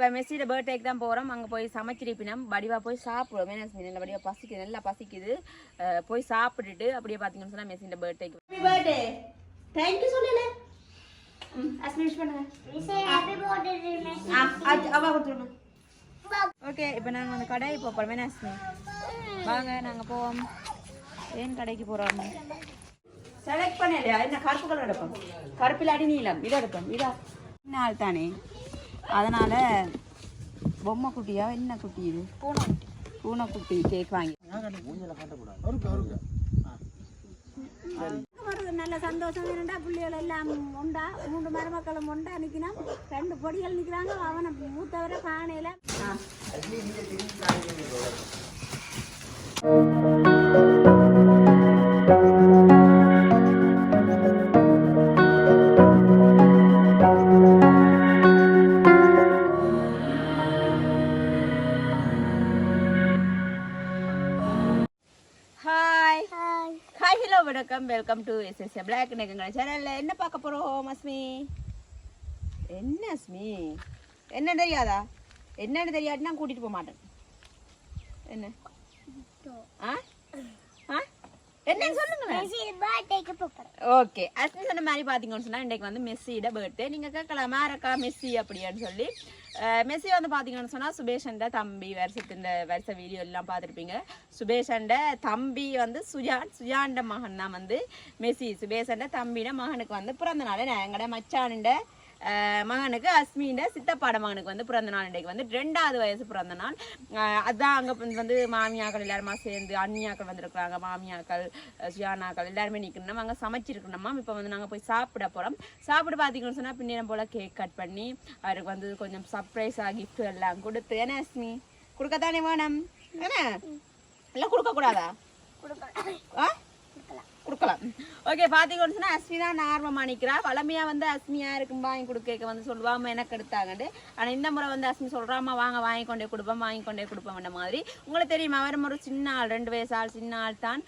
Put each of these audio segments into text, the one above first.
இப்போ மெஸ்ஸியோட பர்த்டேக்கு தான் போகிறோம் அங்கே போய் சமைச்சிருப்பினம் வடிவா போய் சாப்பிடுவோம் மெனஸ் நல்ல வடிவா பசிக்குது நல்லா பசிக்குது. போய் சாப்பிட்டுட்டு அப்படியே பார்த்தீங்கன்னு சொன்னால் மெஸ்ஸியோட பர்த்டேக்கு ஹாப்பி பர்த்டே தேங்க்யூ சொல்லல. ஓகே இப்போ நாங்கள் அந்த கடைக்கு போகிறோம் மெனஸ்மி வாங்க நாங்கள் போவோம். ஏன் கடைக்கு போகிறோம் செலக்ட் பண்ணலையா? என்ன கருப்பு கலர் எடுப்போம். கருப்பில் அடி நீளம் இதை எடுப்போம். இதா. நாள் தானே அதனால பொம்மை குட்டியா என்ன குட்டி இது? பூனை பூனை குட்டி கேக் வாங்கி நல்ல சந்தோஷம். இருந்தா பிள்ளைகள் எல்லாம் உண்டா? மூன்று மருமக்களும் உண்டா? நிக்கணும் ரெண்டு பொடிகள் நிக்கிறாங்க. அவனை மூத்தவரை காணையில வெல்கம் டு எஸ்எஸ் பிளாக் நெகங்கள் சேனல்ல என்ன பார்க்க போறோம் அஸ்மி? என்ன அஸ்மி? என்ன தெரியாதா? என்னன்னு தெரியாதுன்னா கூட்டிட்டு போக மாட்டேன். என்ன? ஆ? ஆ? என்னன்னு போகிறேன் ஓகே அஸ்மி சொன்ன மாதிரி பார்த்தீங்கன்னு சொன்னால் இன்றைக்கு வந்து மெஸ்ஸியோட பர்த்டே நீங்கள் கேட்கலாம்? மேரக்கா மெஸ்ஸி அப்படின்னு சொல்லி. மெஸ்ஸி வந்து பார்த்தீங்கன்னு சொன்னால் சுபேஷண்ட தம்பி வருஷத்தின் வருஷ வீடியோ எல்லாம் பார்த்துருப்பீங்க சுபேஷண்ட தம்பி வந்து சுஜான் சுஜாண்ட மகன் தான் வந்து மெஸ்ஸி. சுபேஷண்ட தம்பின மகனுக்கு வந்து பிறந்த நாள். எங்கட மச்சானுண்ட மகனுக்கு அஸ்மின்ற சித்தப்பாட மகனுக்கு வந்து பிறந்த நாள் இன்றைக்கு வந்து ரெண்டாவது வயசு பிறந்த நாள். அஹ் அதான் அங்கே வந்து மாமியாக்கள் எல்லாருமா சேர்ந்து அண்ணியாக்கள் வந்திருக்கிறாங்க மாமியாக்கள் சுயானாக்கள் எல்லாருமே நிற்கணும் அங்கே சமைச்சிருக்கணுமா இப்போ வந்து நாங்கள் போய் சாப்பிட போகிறோம் சாப்பிட பார்த்தீங்கன்னு சொன்னால் பின்னிடம் போல் கேக் கட் பண்ணி அவருக்கு வந்து கொஞ்சம் சர்ப்ரைஸாக gift எல்லாம் கொடுத்து. ஏன்னா அஸ்மி? கொடுக்கத்தானே வேணும்? என்ன? எல்லாம் கொடுக்கக்கூடாதா? ஆ? கொடுக்கலாம். ஓகே பார்த்தீங்கன்னு சொன்னால் அஸ்மி தான் ஆர்வமாக நிற்கிறா வளமையாக வந்து அஸ்மியா இருக்கும் வாங்கி கொடுக்க வந்து சொல்லுவாம எனக்கு எடுத்தாங்கண்டு ஆனால் இந்த முறை வந்து அஸ்மி சொல்கிறாமா வாங்க வாங்கி கொண்டே கொடுப்போம் வாங்கி கொண்டே கொடுப்போம்ன்ற மாதிரி. உங்களுக்கு தெரியுமா அவர் ஒரு சின்ன ஆள் ரெண்டு வயசு ஆள் சின்ன ஆள் தான்.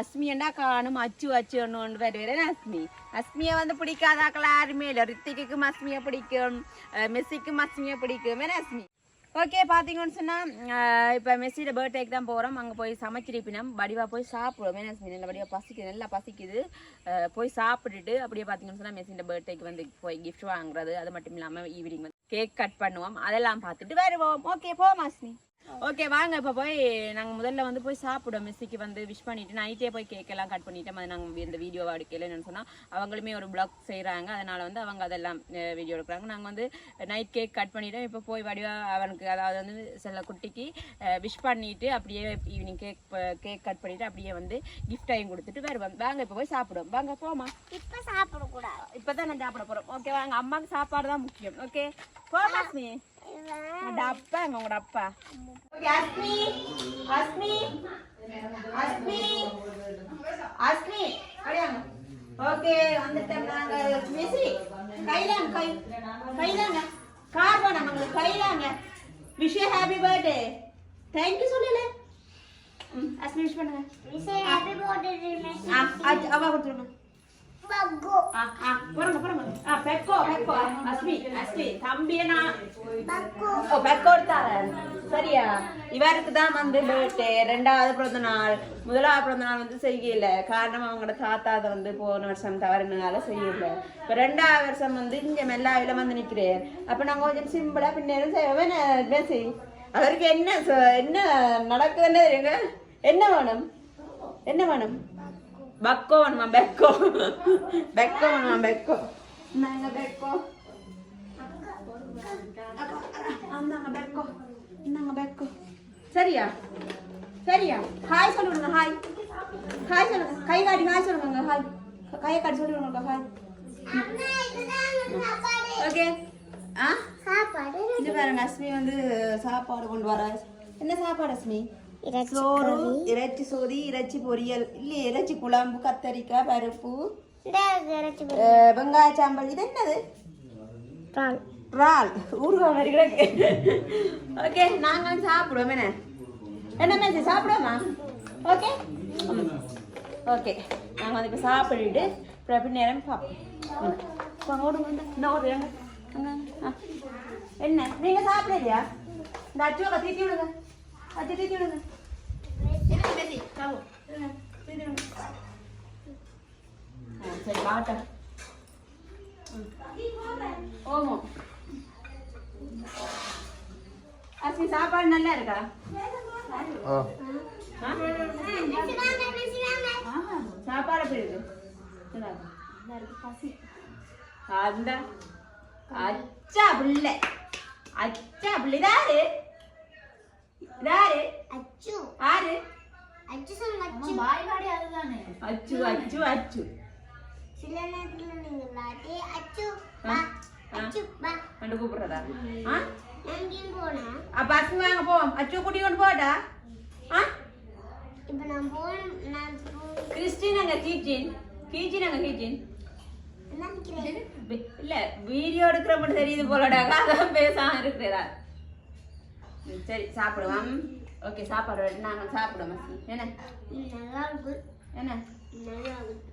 அஸ்மியண்டா அஸ்மி என்றா காணும்? அச்சு அச்சு ஒன்று ஒன்று பேர் வேறு. அஸ்மி அஸ்மியை வந்து பிடிக்காதாக்கள் யாருமே இல்லை. ரித்திக்குக்கும் அஸ்மியை பிடிக்கும். மெஸ்ஸிக்கும் அஸ்மியை பிடிக்கும். அஸ்மி ஓகே பார்த்தீங்கன்னு சொன்னால் இப்போ மெஸ்ஸியோட பர்த்டேக்கு தான் போகிறோம் அங்கே போய் சமைச்சிருப்பினம் வடிவாக போய் சாப்பிடுவோம். மெனஸ்மி நல்ல வடிவாக பசிக்குது நல்லா பசிக்குது. போய் சாப்பிட்டுட்டு அப்படியே பார்த்தீங்கன்னு சொன்னால் மெஸ்ஸியோட பர்த்டேக்கு வந்து போய் கிஃப்ட் வாங்குறது. அது மட்டும் இல்லாமல் ஈவினிங் வந்து கேக் கட் பண்ணுவோம். அதெல்லாம் பார்த்துட்டு வருவோம். ஓகே போமாஸ்மி ஓகே வாங்க இப்போ போய் நாங்கள் முதல்ல வந்து போய் சாப்பிடுவோம். மெஸ்ஸிக்கு வந்து விஷ் பண்ணிட்டு நைட்டே போய் கேக் எல்லாம் கட் பண்ணிட்டோம் அது நாங்கள் இந்த வீடியோவை எடுக்கல என்னன்னு சொன்னால் அவங்களுமே ஒரு பிளாக் செய்கிறாங்க அதனால வந்து அவங்க அதெல்லாம் வீடியோ எடுக்கிறாங்க. நாங்கள் வந்து நைட் கேக் கட் பண்ணிட்டோம். இப்போ போய் வடிவா அவனுக்கு அதாவது வந்து சில குட்டிக்கு விஷ் பண்ணிட்டு அப்படியே ஈவினிங் கேக் கேக் கட் பண்ணிட்டு அப்படியே வந்து கிஃப்டையும் கொடுத்துட்டு வருவோம். வாங்க இப்போ போய் சாப்பிடுவோம். வாங்க போமா இப்ப சாப்பிடக்கூடாது. இப்பதான் நான் சாப்பிட போறோம் ஓகே வாங்க அம்மாக்கு சாப்பாடு தான் முக்கியம். ஓகே போமா உங்களோட அப்பா உங்களோட அப்பா. ஓகே அஸ்மி அஸ்மி அஸ்மி அஸ்மி அடியாங்க ஓகே வந்துட்டோம் நாங்க. மிஸ்ரி கைலாங்க கை கைலாங்க கார் போனா உங்களுக்கு கைலாங்க wish happy birthday thank you சொல்லல. ம், அஸ்மி விஷ் பண்ணுங்க. ஹாப்பி பர்த்டே ஆ, அச்- அவா ஆ, பெக்கோ, பெக்கோ. அஸ்மி, அஸ்மி, ஓ, பெக்கோ. சரியா. இவருக்கு தான் வந்து birthday, ரெண்டாவது பிறந்த நாள். முதலாவது பிறந்த நாள் வந்து செய்யல. காரணம் அவங்களோட தாத்தா அதை வந்து போன வருஷம் தவறுனால செய்யல. இப்ப ரெண்டாவது வருஷம் வந்து இங்க மெல்லாவில வந்து நிக்கிறேன். அப்ப நாங்க கொஞ்சம் சிம்பிளா பின்னேரம் அவருக்கு என்ன என்ன நடக்குதுன்னு தெரியுங்க? என்ன வேணும்? என்ன வேணும்? பக்கோ வேணுமா பெக்கோ பெக்கோ வேணுமா பெக்கோ பெக்கோ அந்தாங்க பெக்கோ இந்தாங்க பெக்கோ சரியா சரியா ஹாய் சொல்லுங்க ஹாய் ஹாய் சொல்லுங்க கை காட்டி ஹாய் சொல்லுங்க ஹாய் கையை காட்டி சொல்லுங்க ஹாய் ஓகே ஆ சாப்பாடு இது பாருங்க அஸ்மி வந்து சாப்பாடு கொண்டு வர என்ன சாப்பாடு அஸ்மி சோறு இறைச்சி சோதி இறைச்சி பொரியல். இல்லையே இறைச்சி குழம்பு கத்தரிக்காய் பருப்பு. வெங்காய சாம்பல். இது என்னது? இறால். ஊறுகாய் மாதிரி கிடக்கு. ஓகே நாங்கள் சாப்பிடுவோம். என்ன? என்ன மேசி? சாப்பிடுவோமா? ஓகே? ஓகே. நாங்கள் வந்து இப்போ சாப்பிட்டுட்டு அப்புறம் நேரம் பார்ப்போம். ஓடுங்க என்ன? நீங்க சாப்பிடலையா? இந்த அச்சுவக்கா தீத்தி விடுங்க. அச்சு தீத்தி விடுங்க என்ன பேசி ஆ, சரி வாட்டர் ஓமோ. அஸ்மி சாப்பாடு நல்லா இருக்கா? ஓ ஆ? ஆ, சாப்பாடு இந்தாங்க. அந்த. அச்சா பிள்ளை. அச்சா பிள்ளை இதாரு? அச்சு. ஆறு? அச்சு சொல்லுங்க அச்சு. வாய்வாடி அதுதானே. அச்சு அச்சு அச்சு. சில நேரத்துல நீங்க இல்லாட்டி அச்சு பா. அச்சு பா கண்டு கூப்பிடுறதா? ஆ. எங்கேயும் அப்ப அஸ்மி வாங்க போ அச்சு கூட்டி கொண்டு போட்டா ஆ? இப்ப நான் போன நான் போ- கிறிஸ்டின் அங்க கீச்சின் கீச்சின் அங்க கீச்சின் நினைக்கிறேன் வி- இல்ல வீடியோ எடுக்கிற மட்டும் தெரியுது போலடாக்கா. அதான் பேசாம இருக்கிறதா? சரி சாப்பிடுவோம். ஓகே சாப்பாடு ready. நாங்க சாப்பிடுவோம் என்ன? நல்லா இருக்கு என்ன? நல்லா இருக்கு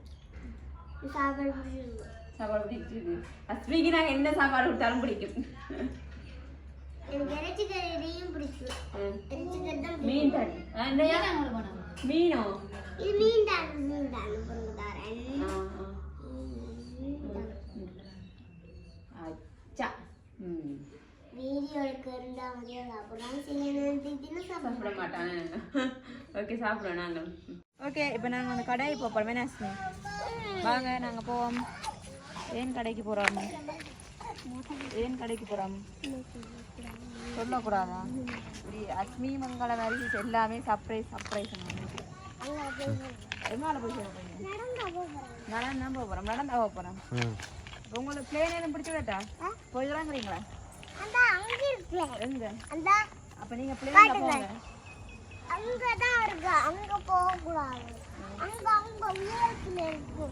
சாப்பாடு பிடிச்சிருக்கு. சாப்பாடு பிடிச்சிருக்கு. அஸ்மிக்கு நாங்க என்ன சாப்பாடு கொடுத்தாலும் பிடிக்கும். மீன்? மீனோ மீன்? தான் மீன் தான் பொருள் தரேன் ஆ, ஆ. அச்சா ம் வீடியோ எடுக்க இருந்தா வந்து சாப்பிடலாம் சில நேரத்துக்கு சாப்பிட ஓகே சாப்பிடுவோம் நாங்கள். ஓகே இப்போ நாங்கள் அந்த கடைக்கு போகிறோம் என்ன வாங்க நாங்கள் போவோம். ஏன் கடைக்கு போகிறோம் ஏன் கடைக்கு போகிறோம் சொல்லக்கூடாதா? இப்படி அஸ்மி மங்கள மாதிரி எல்லாமே சர்ப்ரைஸ் சர்ப்ரைஸ் என்னால போய் நடந்தா தான் போக போகிறோம் நடந்தா போக போகிறோம் உங்களுக்கு பிளேன் எதுவும் பிடிச்சி விடட்டா போயிடலாங்கிறீங்களா அந்த அங்க இருக்குல்ல எங்க அந்த அப்போ நீங்கள் பிளேனில் போங்க. இருக்கு? அங்க போக கூடாது அங்க அங்க உயரத்துல இருக்கு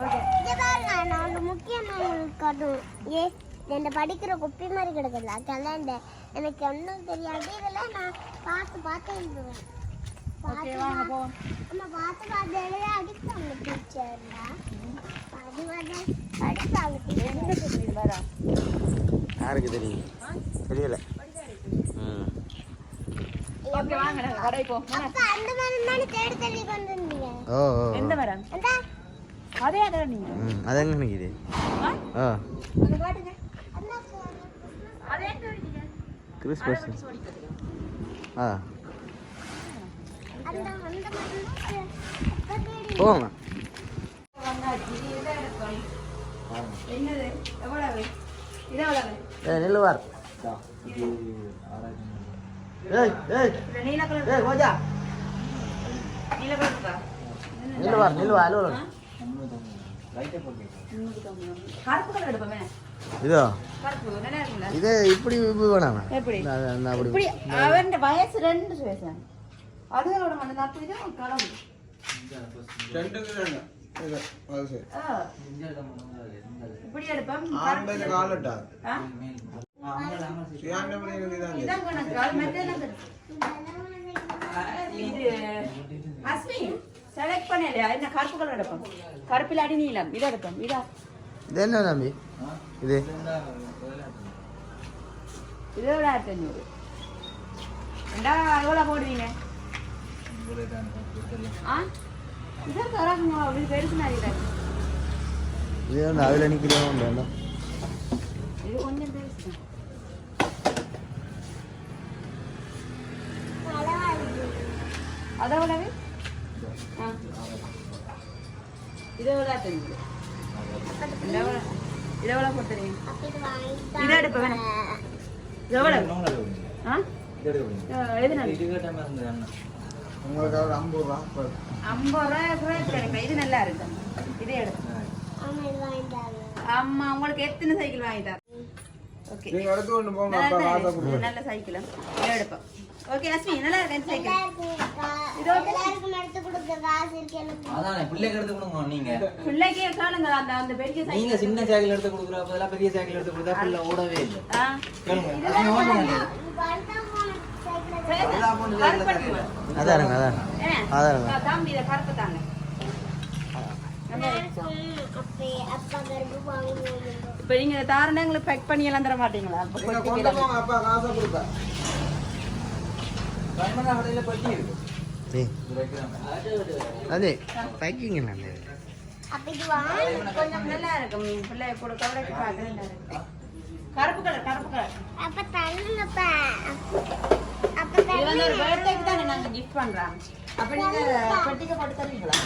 ஓகே. இங்க பாருங்க நான் ஒரு முக்கியமான கடும் ஏ இந்த படிக்கிற குப்பி மாதிரி கிடக்குதுல கலண்ட எனக்கு ஒன்றும் தெரியாது. இதெல்லாம் நான் பார்த்து பார்த்து எழுதுவேன். நம்ம பார்த்து பார்த்து எழுத அடிப்பாங்க டீச்சர்னா அது மாதிரி அடிப்பாங்க டீச்சர். யாருக்கு தெரியும் தெரியல. ம். ஓகே வாங்க கடைக்கு போவோம். அப்ப அந்த மாதிரி தானே தேடி தேடி கொண்டு வந்தீங்க ஓ ஓ. எந்த மரம்? அந்த அதே அதை நீங்க? ம் அது எங்கே நிற்கிது ஆ? ஓ அங்க காட்டுங்க அந்த அதே எங்க விட்டீங்க கிறிஸ்மஸ் ஆ. அந்த அந்த மாதிரி அப்ப தேடி போங்க. வந்தாச்சு. இதை எடுக்கணும் என்னது? எவ்வளவு? இது எவ்வளவு? ஏ நில்லுவார் ஏய் ஏய். இது நீல கலர் ஏய் கோஜா நீல கலர் இருக்கா? நில்லுவார் நில்லுவா அலுவலர் கருப்பு கலர் எடுப்போமே. இதோ. இது இப்படி வேணாம் எப்படி? நான் நான் அப்படி இப்படி அவன் வயசு ரெண்டு வயசு. அதுகளோட மண்ணு ரெண்டுக்கு ரெண்டு. இப்படி எடுப்போம் ஆம்பளை காலட்டா இதான் கணக்கு அது மெத்தே எனக்கு இது அஸ்மி செலக்ட் பண்ணலையா என்ன கருப்பு கலர் எடுப்போம் கருப்பில் அடி நீளம் இதை எடுப்போம் இதா இது என்ன தம்பி இது இது ஒரு ஆயிரத்தி அஞ்சூறு ரெண்டா எவ்வளோ போடுவீங்க ஆ இதான் தராங்க அப்படி பெருசு நான் இது? வந்து அதில் நிற்கிறோம் வேண்டாம். இது கொஞ்சம் பெருசு அதை எவ்வளவு? ஆ? இது ஐம்பது ரூபா கிடைக்கும் இது நல்லா இருக்கு. இதே எடுத்து அம்மா உங்களுக்கு எத்தனை சைக்கிள் வாங்கிட்டா ஓகே நீங்க எடுத்து கொண்டு போங்க. அப்பா நல்ல கொடுங்க. நல்ல சைக்கிள். இதை எடுப்போம் ஓகே அஸ்மி நல்லா இருக்கு. இந்த சைக்கிள். எல்லாருக்கும் எடுத்து கொடுக்க காசு இருக்கு எனக்கு. அதானே பிள்ளைக்கு எடுத்து கொடுங்க நீங்க. பிள்ளைக்கு காணுங்க அந்த அந்த பெரிய நீங்க சைக்கிள் சின்ன சைக்கிள் எடுத்து கொடுக்குற பெரிய சைக்கிள் எடுத்து கொடுத்தா பிள்ளை ஓடவே இல்லை. ஆ. கேளுங்க. இதெல்லாம் அது ஓடணும் நல்லா இப்ப அதாருங்க அதாருங்க இதை கருப்பு இப்போ நீங்க தாரணை எங்களுக்கு பேக் பண்ணி எல்லாம் தர மாட்டீங்களா அப்ப அப்பா காசை கொடுப்பேன் அதே பேக்கிங் கொஞ்சம் நல்லா இருக்கும் பிள்ளை கூட கவலைக்கு பார்க்க கருப்பு கலர் கருப்பு கலர் அப்ப தள்ளுங்கப்பா வந்து ஒரு பர்த்டேக்கு தானே நாங்க கிஃப்ட் பண்றோம். அப்ப நீங்க பெட்டிக்கு போட்டு தருவீங்களா?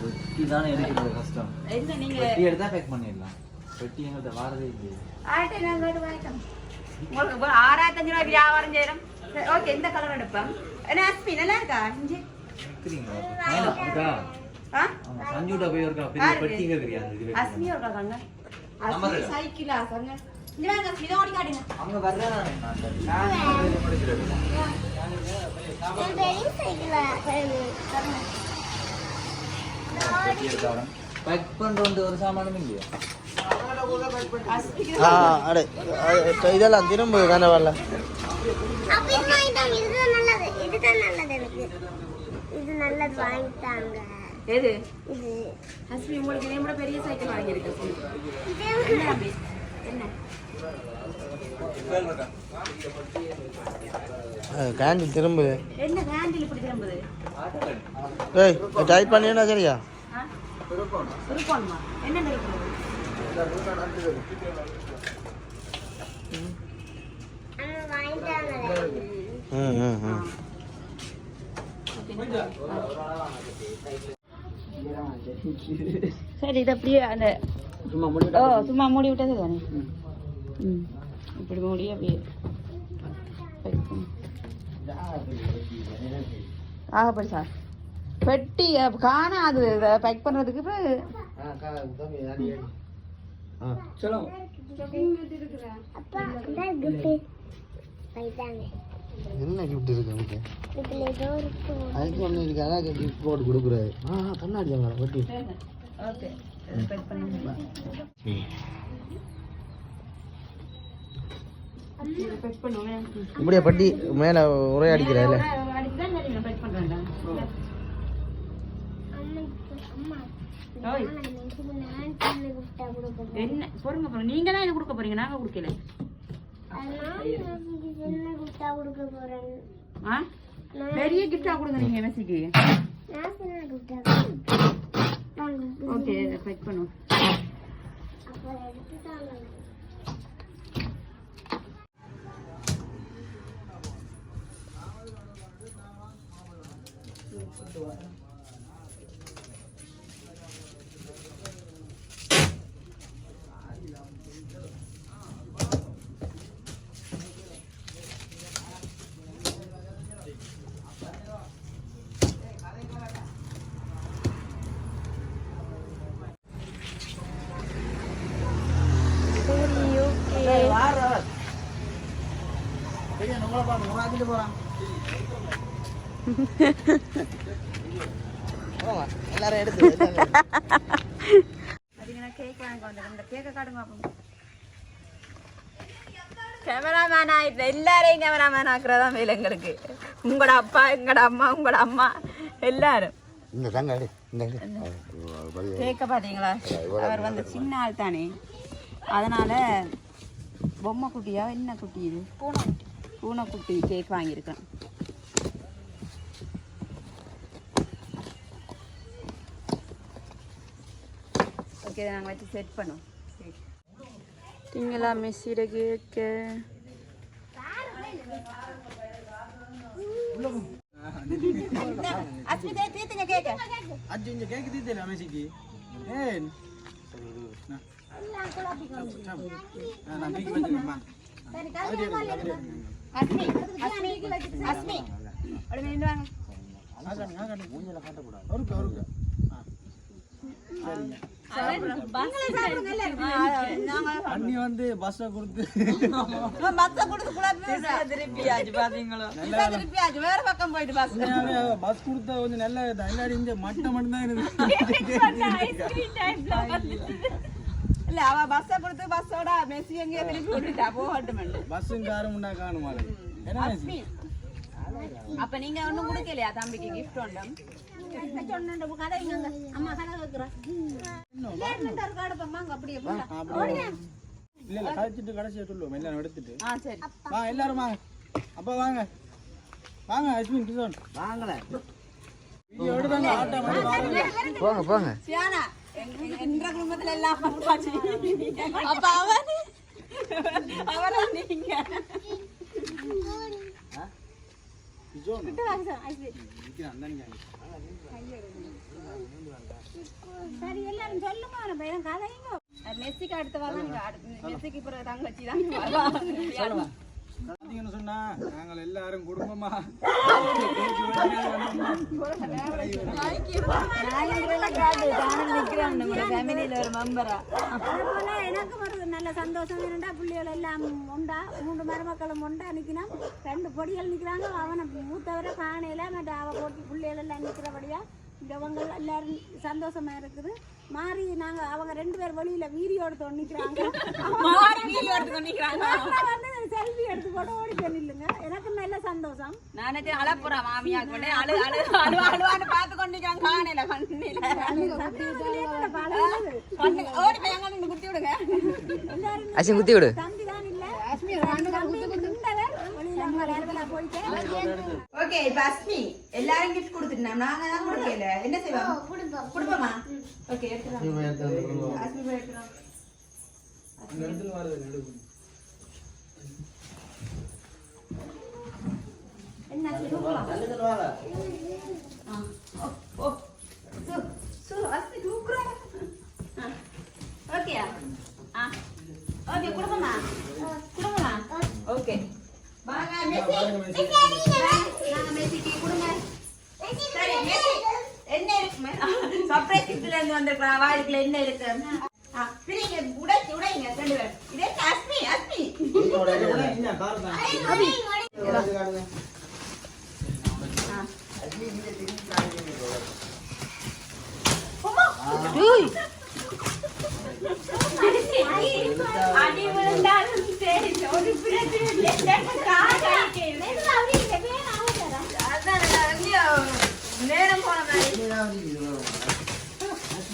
பெட்டி தானே எடுக்கிறது கஷ்டம். என்ன நீங்க பெட்டி எடுத்தா பேக் பண்ணிடலாம். பெட்டி எங்கள்கிட்ட வாரதே இல்லையே. ஆட்டை நாங்க ஒரு வாங்கிட்டோம். உங்களுக்கு இப்போ ஆறாயிரத்தஞ்சு ரூபாய் வியாபாரம் செய்யறோம். ஓகே இந்த கலர் எடுப்போம். என்ன அஸ்மி நல்லா இருக்கா? இஞ்சி? இருக்கிறீங்களா மேல இருக்கா ஆ? ஆமா சஞ்சுட்ட போய் இருக்கா பெரிய பெட்டி கேக்குறியா அந்த இது அஸ்மி இருக்கா கங்க Number அஸ்மி இல்ல. சைக்கிளா கங்க அவங்க வர்றேன் பேக் பண்ற ஒரு சாமானும் இல்லையா? இதெல்லாம் திரும்ப தானே வரல. அப்ப இது வாங்கிட்டாங்க. இதுதான் நல்லது. இதுதான் நல்லது எனக்கு. இது நல்லது வாங்கிட்டாங்க. எது? இது. அஸ்மி உங்களுக்கு பெரிய சைக்கிள் வாங்கியிருக்கு. இதே என்ன அப்படி? என்ன? கேண்டில் திரும்புது. என்ன ஹேண்டில் இப்படி திரும்புது? ஏய் டைட் பண்ணினா சரியா? சரி இது அப்படியே அந்த சும்மா முடி ஓ சும்மா மூடி விட்டது தானே இப்படி மூடி அப்படியே. ஆகப்படி சார் பெட்டி காணாது பேக் பண்ணுறதுக்கு என்ன கிஃப்ட் இருக்கு நமக்கு இதுல ஏதோ இருக்கும் அதுக்கு ஒன்று இருக்கு அதான் கிஃப்ட் போட்டு கொடுக்குறாரு ஆ கண்ணாடி தான் வட்டி ஓகே பேக் பண்ணி பேக் பண்ணுவோம் இப்படியே பட்டி மேலே உரையாடிக்கிறாரு அடிச்சுதான் சரி நான் பேக் பண்ணுறேன்டா அம்மா அம்மா ஓய் நான் சின்ன கிஃப்டா கொடுக்க என்ன? பொறுங்க பொறுங்க. நீங்க தான் இது கொடுக்க போறீங்க? நாங்க கொடுக்கல. அதனால நான் சின்ன கிஃப்டா கொடுக்க போறேன் ஆ பெரிய கிஃப்டா கொடுங்க. நீங்க மெஸ்ஸிக்கு நான் சின்ன கிஃப்டா ஓகே பேக் பண்ணுவோம் அப்ப எடுத்துட்டாங்க எல்லாரும் எடுத்து அதுக்கு கேக் வாங்க வந்தேன் கேமராமேன் ஆயிட்டு எல்லாரையும் கேமராமேன் ஆக்குறதா வேலை எங்களுக்கு. உங்களோட அப்பா எங்களோட அம்மா உங்களோட அம்மா எல்லாரும். இந்த தாங்க. கேக்க பாத்தீங்களா? அவர் வந்து சின்ன ஆள் தானே. அதனால பொம்மை குட்டியா என்ன குட்டி இது? பூனை பூனைக்குட்டி கேக் வாங்கியிருக்கேன் நான் பீக்கி வச்சிருக்கேன் அஸ்மி அஸ்மி அஸ்மி அப்படி நின்று வாங்க ஆகாணி ஆகாணி மூஞ்சல காட்டக்கூடாது அவருக்கு அவருக்கு அண்ணி வந்து பஸ்ஸை கொடுத்து. பஸ்ஸை கொடுத்து திருப்பியாச்சு பாத்தீங்களா? திருப்பியாச்சு வேற பக்கம் போயிட்டு பஸ் பஸ் கொடுத்த கொஞ்சம் நல்ல இல்லாடி இந்த மட்டம் மட்டும் தான் இருக்கு இல்ல அவ பஸ்ஸை கொடுத்து பஸ்ஸோட மெஸ்ஸி எங்கேயோ திருப்பி விட்டுட்டா போகட்டும் பஸ்ஸும் காரும் அப்ப நீங்க ஒண்ணும் கொடுக்கலையா தம்பிக்கு கிஃப்ட் ஒன்றும்? அம்மா கதை அப்படியே போடா. இல்ல இல்ல கழிச்சிட்டு கடைசியா சொல்லுவோம் எல்லாரும் எடுத்துட்டு ஆ சரி வா எல்லாரும் வாங்க அப்பா வாங்க வாங்க அஸ்வின் கிஷோன் வாங்கல வீடியோ எடுத்தாங்க ஆட்டோ போங்க போங்க சியானா எங்க குடும்பத்துல எல்லாம் பண்பாச்சு அப்ப அவன் அவரா நீங்க கிஷோன் சரி எல்லாரும் சொல்லுங்க நம்ம எதுவும் கதையுங்க மெஸ்ஸிக்கு அடுத்த வாரம் மெஸ்ஸிக்கு பிறகு தங்கச்சி தான் பாத்தீங்கன்னு சொன்னா நாங்கள் எல்லாரும் குடும்பமா. எனக்கு ஒரு நல்ல சந்தோஷம் என்னடா பிள்ளைகள் எல்லாம் உண்டா? மூன்று மருமக்களும் உண்டா? நிக்கணும் ரெண்டு பொடிகள் நிக்கிறாங்க. அவனை மூத்தவரை காணையில மற்ற அவ போட்டி பிள்ளைகள் எல்லாம் நிக்கிறபடியா இவங்க எல்லாரும் சந்தோஷமா இருக்குது. மாறி நாங்க அவங்க ரெண்டு பேர் வெளியில வீடியோ எடுத்து நிக்கிறாங்க வந்து செல்ஃபி எடுத்து போட்டு ஓடி நில்லுங்க. எனக்கு நல்ல சந்தோஷம். நானே அழப்புறா மாமியா கொண்டு அழு அழு அழு அழுவான்னு பார்த்து கொண்டிருக்காங்க காணையில கண்ணில. ஓடி போய் அங்க நின்னு குத்தி விடுங்க. எல்லாரும் அசின் குத்தி விடு. தம்பி தான் இல்ல. வெளியில போயிட்டு. ஓகே இப்ப அஸ்மி எல்லாரும் கிஃப்ட் கொடுத்துட்டோம் நாங்க தான் கொடுக்கல. என்ன செய்வோம் ஓகே அஸ்மி போய் எடுத்துக்கலாம் என்ன செய்வோம் ஓ சு சு அஸ்மி தூக்குறோம் ஓகேயா? ஆ ஓகே கொடுப்போமா கொடுப்போமா ஓகே வாங்க மெஸ்ஸி. நாங்க மெஸ்ஸிக்கு கொடுங்க சரி மெஸ்ஸி என்ன இருக்கு சர்ப்ரைஸ் கிஃப்ட்ல இருந்து வந்திருக்கலாம். வாய்க்குள்ள என்ன இருக்கு? பிரிங்க உடைச்சு உடைங்க ரெண்டு பேரும். இதே அஸ்மி அஸ்மி அடி விழுந்தாலும் சரி ஒரு பிரச்சனை இல்லை. கால் அதான் ஐயோ, நேரம் போன மாதிரி சரியா போல அப்படியே விட நல்ல பாத்து கையிடுங்க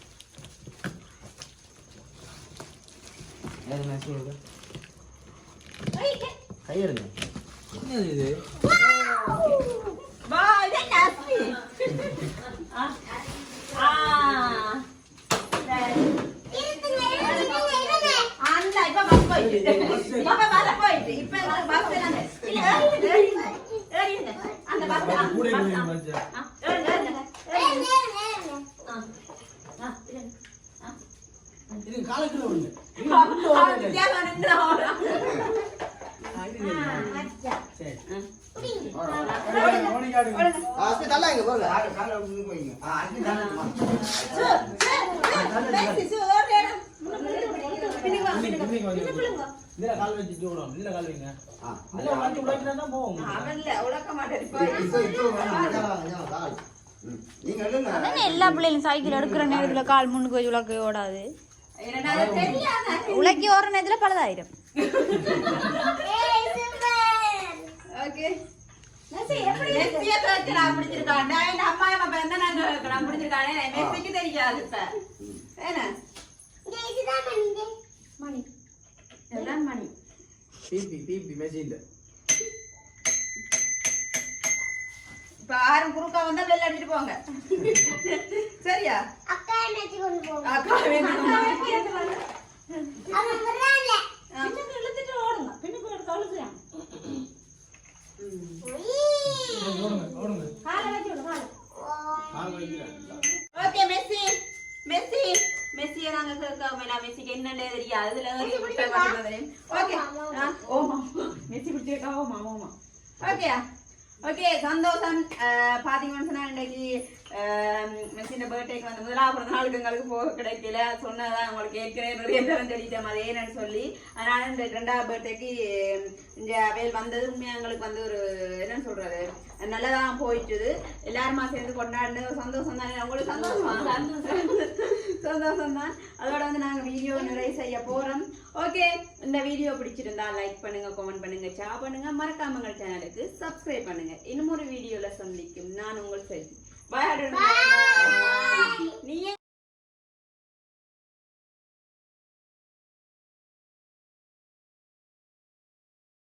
சொல்லு. கையெடுங்க என்னது இது? வா இதே ஆ ஆ சரி அந்த இப்ப பஸ் போயிட்டு இப்ப பஸ் போயிட்டு இப்ப இந்த பஸ் எல்லாம் இல்ல ஏறிடுங்க ஏறிடுங்க அந்த பஸ் கூட கொஞ்சம் மனுஷன். ஏறுங்க ஏறுங்க ஏறுங்க ஆ ஆ இருங்க இது காலத்துல ஒண்ணு அவன் வித்தியாசம் நின்று ஓடுறான். சரி ஆ. ஓடி காடுங்க பேசி, சு, ஓடுறேன். பின்னுக்கு வா, பின்னுக்கு வா. இன்னைக்கு வந்து இதுல கால் வச்சுட்டு விடும் இதுல கால் வைங்க இதுல வந்து உடைக்கினா தான் அவன் இல்ல, அதானே எல்லா பிள்ளைகளும் சைக்கிள் எடுக்கிற நேரத்துல கால் முன்னுக்கு வச்சு உலக்க ஓடாது? உலக்கி ஓடுற நேரத்துல பழுதாயிரும் ஓகே. மெஸ்ஸிய பிடிச்சிருக்கான். நான் என் அம்மா அம்மா பிறந்தா நான். மெஸ்ஸிக்கு தெரியாது இப்ப. என்ன? மணி. இதுதான் மணி. பிபி பிபி மெஷின்ல இப்ப யாரும் குறுக்கா வந்தா வெளில அடிச்சிட்டு போங்க சரியா அக்கா நினைச்சு கொண்டு போங்க அக்கா வேணும் அவன் வர்றான்ல பின்னுக்கு இழுத்துட்டு ஓடுங்க பின்னுக்கு எடுத்து அழுத்துறான் ஓடுங்க ஓடுங்க காலை வச்சு விடு காலை கால் வைக்கிறேன் ஓகே மெஸ்ஸி. மெஸ்ஸி. மெஸ்ஸிய நாங்க கேட்காம நான் மெஸ்ஸிக்கு என்னன்னே தெரியாது. அதுல ஓகே. ஓமா மெஸ்ஸி பிடிச்சிருக்கா ஓமா ஓமா ஓகேயா ஓகே. சந்தோஷம். பாத்தீங்கன்னு சொன்னா மெஸ்ஸின் பர்த்டேக்கு வந்து முதலாவது பிறந்த நாளுக்கு எங்களுக்கு போக கிடைக்கல. சொன்னதான் உங்களுக்கு ஏற்கனவே நிறைய பேரும் சொல்லிட்டேன் அது ஏன்னு சொல்லி. அதனால இந்த ரெண்டாவது பர்த்டேக்கு இந்த வேல் வந்தது உண்மையா எங்களுக்கு வந்து ஒரு என்ன சொல்றது நல்லதான் போயிட்டுது. எல்லாருமா சேர்ந்து கொண்டாடின ஒரு சந்தோஷம் தானே உங்களுக்கு சந்தோஷமா? சந்தோஷம். தான் அதோட வந்து நாங்க வீடியோ நிறைய செய்ய போறோம். ஓகே இந்த வீடியோ பிடிச்சிருந்தா லைக் பண்ணுங்க கமெண்ட் பண்ணுங்க ஷேர் பண்ணுங்க. மறக்காம சேனலுக்கு சப்ஸ்கிரைப் பண்ணுங்க. இன்னும் ஒரு வீடியோல சந்திக்கும். நான் உங்கள் செல்வி. நீ